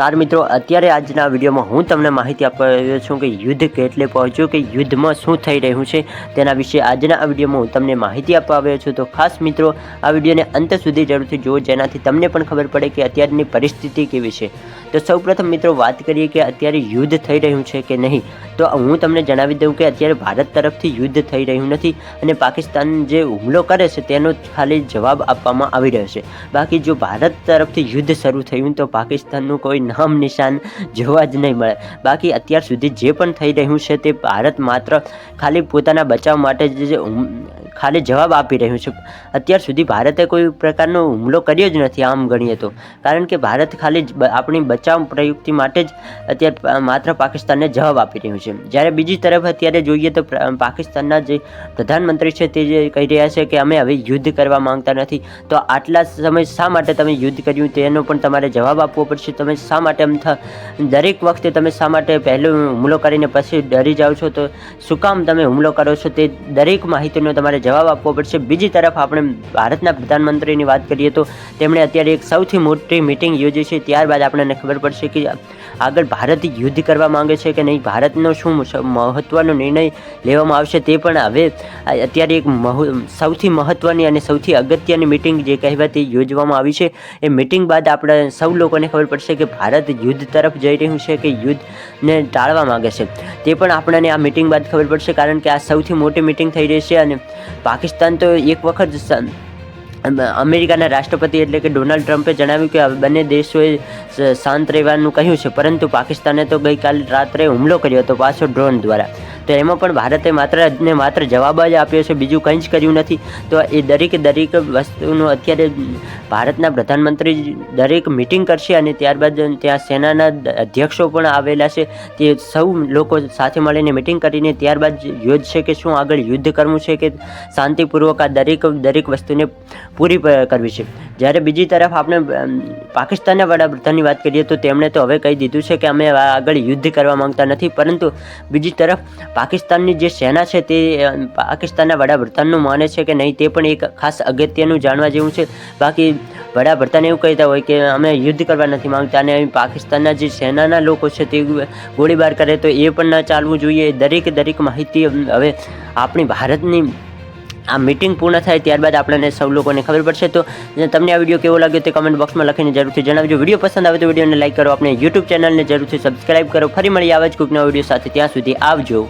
તાર મિત્રો, અત્યારે આજના વિડીયોમાં હું તમને માહિતી આપવા આવ્યો છું કે યુદ્ધ કેટલે પહોંચ્યું, કે યુદ્ધમાં શું થઈ રહ્યું છે, તેના વિશે આજના આ વિડીયોમાં હું તમને માહિતી આપવા આવ્યો છું. તો ખાસ મિત્રો, આ વિડીયોને અંત સુધી જરૂરથી જુઓ, જેનાથી તમને પણ ખબર પડે કે અત્યારની પરિસ્થિતિ કેવી છે. તો સૌપ્રથમ મિત્રો, વાત કરીએ કે અત્યારે યુદ્ધ થઈ રહ્યું છે કે નહીં. તો હું તમને જણાવી દઉં કે અત્યારે ભારત તરફથી યુદ્ધ થઈ રહ્યું નથી અને પાકિસ્તાન જે હુમલો કરે છે તેનો ખાલી જવાબ આપવામાં આવી રહ્યો છે. બાકી જો ભારત તરફથી યુદ્ધ શરૂ થયું તો પાકિસ્તાનનું કોઈ નામ નિશાન જોવા જ નહીં મળે. બાકી અત્યાર સુધી જે પણ થઈ રહ્યું છે તે ભારત માત્ર ખાલી પોતાના બચાવ માટે જ ખાલી જવાબ આપી રહ્યું છે. અત્યાર સુધી ભારતે કોઈ પ્રકારનો હુમલો કર્યો જ નથી, આમ ગણીએ તો. કારણ કે ભારત ખાલી આપણી બચાવ પ્રયુક્તિ માટે જ અત્યારે માત્ર પાકિસ્તાનને જવાબ આપી રહ્યું છે. જ્યારે બીજી તરફ અત્યારે જોઈએ તો પાકિસ્તાનના જે પ્રધાનમંત્રી છે તે જે કહી રહ્યા છે કે અમે હવે યુદ્ધ કરવા માંગતા નથી, તો આટલા સમય શા માટે તમે યુદ્ધ કર્યું તેનો પણ તમારે જવાબ આપવો પડશે. તમે શા માટે એમ દરેક વખતે તમે શા માટે પહેલો હુમલો કરીને પછી ડરી જાઓ છો? તો શું કામ તમે હુમલો કરો છો? તે દરેક માહિતીનો તમારે જવાબ આપવો પડશે. બીજી તરફ આપણે ભારતના પ્રધાનમંત્રીની વાત કરીએ તો તેમણે અત્યારે એક સૌથી મોટી મિટિંગ યોજી છે. ત્યારબાદ આપણને ખબર પડશે કે આગળ ભારત યુદ્ધ કરવા માંગે છે કે નહીં, ભારતનો શું મહત્ત્વનો નિર્ણય લેવામાં આવશે તે પણ હવે અત્યારે એક સૌથી મહત્વની અને સૌથી અગત્યની મિટિંગ જે કહેવાતી યોજવામાં આવી છે. એ મિટિંગ બાદ આપણે સૌ લોકોને ખબર પડશે કે ભારત યુદ્ધ તરફ જઈ રહ્યું છે કે યુદ્ધને ટાળવા માગે છે. તે પણ આપણને આ મિટિંગ બાદ ખબર પડશે કારણ કે આ સૌથી મોટી મિટિંગ થઈ રહી છે અને પાકિસ્તાન તો એક વખત અમેરિકાના રાષ્ટ્રપતિ એટલે કે ડોનાલ્ડ ટ્રમ્પે જણાવ્યું કે બંને દેશોએ શાંત રહેવાનું કહ્યું છે. પરંતુ પાકિસ્તાને તો ગઈકાલ રાત્રે હુમલો કર્યો હતો પાછો ડ્રોન દ્વારા. તો એમાં પણ ભારતે માત્ર ને માત્ર જવાબ જ આપ્યો છે, બીજું કંઈ જ કર્યું નથી. તો એ દરેક દરેક વસ્તુનું અત્યારે ભારતના પ્રધાનમંત્રી દરેક મિટિંગ કરશે અને ત્યારબાદ ત્યાં સેનાના અધ્યક્ષો પણ આવેલા છે. તે સૌ લોકો સાથે મળીને મિટિંગ કરીને ત્યારબાદ યોજશે કે શું આગળ યુદ્ધ કરવું છે કે શાંતિપૂર્વક આ દરેક દરેક વસ્તુને પૂરી કરવી છે. જ્યારે બીજી તરફ આપણે પાકિસ્તાનના વડાપ્રધાનની વાત કરીએ તો તેમણે તો હવે કહી દીધું છે કે અમે આગળ યુદ્ધ કરવા માંગતા નથી, પરંતુ બીજી તરફ પાકિસ્તાનની જે સેના છે તે પાકિસ્તાનના વડાપ્રધાનનું માને છે કે નહીં તે પણ એક ખાસ અગત્યનું જાણવા જેવું છે. બાકી વડાપ્રધાન એવું કહેતા હોય કે અમે યુદ્ધ કરવા નથી માંગતા અને પાકિસ્તાનના જે સેનાના લોકો છે તે ગોળીબાર કરે તો એ પણ ન ચાલવું જોઈએ. દરેક દરેક માહિતી હવે આપણી ભારતની આ મિટિંગ પૂર્ણ થાય ત્યારબાદ આપણને સૌ લોકોને ખબર પડશે. તો તમને આ વીડિયો કેવો લાગ્યો તે કમેન્ટ બોક્સમાં લખીને જરૂરથી જણાવજો. વીડિયો પસંદ આવે તો વિડીયોને લાઈક કરો આપણે યુટ્યુબ ચેનલને જરૂરથી સબસ્ક્રાઇબ કરો. ફરી મળી આવે જ કોઈક વીડિયો સાથે. ત્યાં સુધી આવજો.